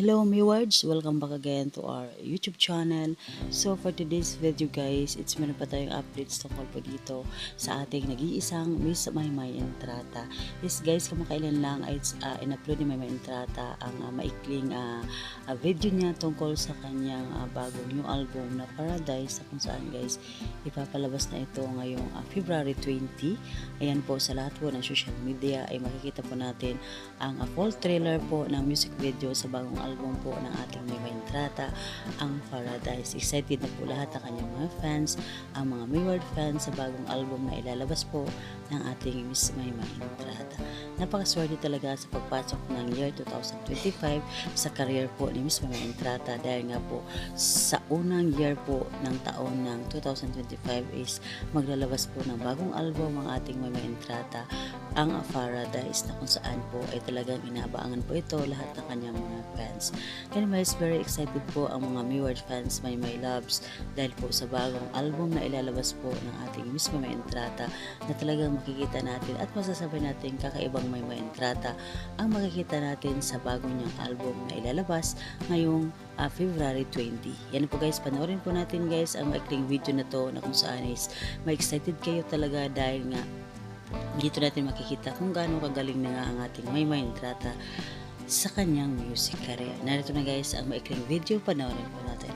Hello Miwards! Welcome back again to our YouTube channel. So for today's video guys, it's meron pa tayong updates tungkol po dito sa ating nag-iisang Miss Maymay Entrata. Yes guys, kamakailan lang ay uh, in-upload ni Maymay Entrata ang uh, maikling uh, uh, video niya tungkol sa kanyang uh, bagong new album na Paradise na kung saan guys ipapalabas na ito ngayong uh, February 20. Ayan po sa lahat po ng social media ay makikita po natin ang uh, full trailer po ng music video sa bagong album po ng ating Maymay Entrata, ang Paradise. Excited na po lahat ng kanyang mga fans, ang mga Mayward fans sa bagong album na ilalabas po ng ating Miss Maymay Entrata. Napakaswerte talaga sa pagpasok ng year 2025 sa career po ni Miss Maymay Entrata dahil nga po sa unang year po ng taon ng 2025 is maglalabas po ng bagong album ang ating Maymay Entrata ang Paradise na kung saan po ay talagang inaabangan po ito lahat ng kanyang mga fans. Mas very excited po ang mga Mayward fans, may my loves dahil po sa bagong album na ilalabas po ng ating Miss Mama Entrata na talagang makikita natin at masasabi natin kakaibang may Mama Entrata ang makikita natin sa bagong niyang album na ilalabas ngayong uh, February 20. Yan po guys, panoorin po natin guys ang maikling video na to na kung saan is ma-excited kayo talaga dahil nga dito natin makikita kung gaano kagaling na nga ang ating Maymay Entrata sa kanyang music career. Narito na guys ang maikling video, panoorin po natin.